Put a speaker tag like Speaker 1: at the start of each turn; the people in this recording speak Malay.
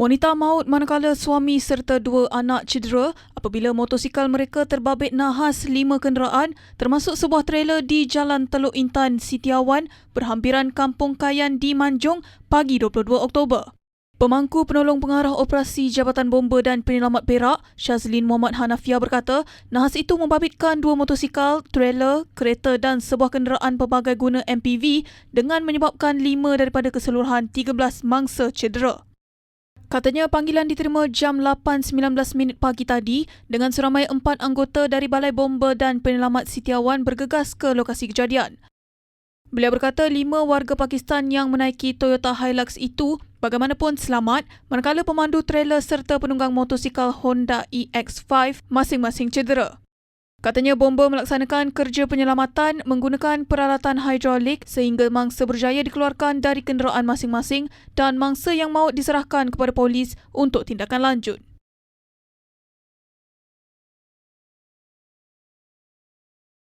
Speaker 1: Wanita maut manakala suami serta dua anak cedera apabila motosikal mereka terbabit nahas lima kenderaan termasuk sebuah trailer di Jalan Teluk Intan, Sitiawan, berhampiran Kampung Kayan di Manjung pagi 22 Oktober. Pemangku penolong pengarah operasi Jabatan Bomba dan Penyelamat Perak, Syazlin Muhammad Hanafia berkata, nahas itu membabitkan dua motosikal, trailer, kereta dan sebuah kenderaan pelbagai guna MPV dengan menyebabkan lima daripada keseluruhan 13 mangsa cedera. Katanya panggilan diterima jam 8.19 minit pagi tadi dengan seramai empat anggota dari Balai Bomba dan Penyelamat Sitiawan bergegas ke lokasi kejadian. Beliau berkata lima warga Pakistan yang menaiki Toyota Hilux itu bagaimanapun selamat manakala pemandu trailer serta penunggang motosikal Honda EX5 masing-masing cedera. Katanya bomba melaksanakan kerja penyelamatan menggunakan peralatan hidrolik sehingga mangsa berjaya dikeluarkan dari kenderaan masing-masing dan mangsa yang maut diserahkan kepada polis untuk tindakan lanjut.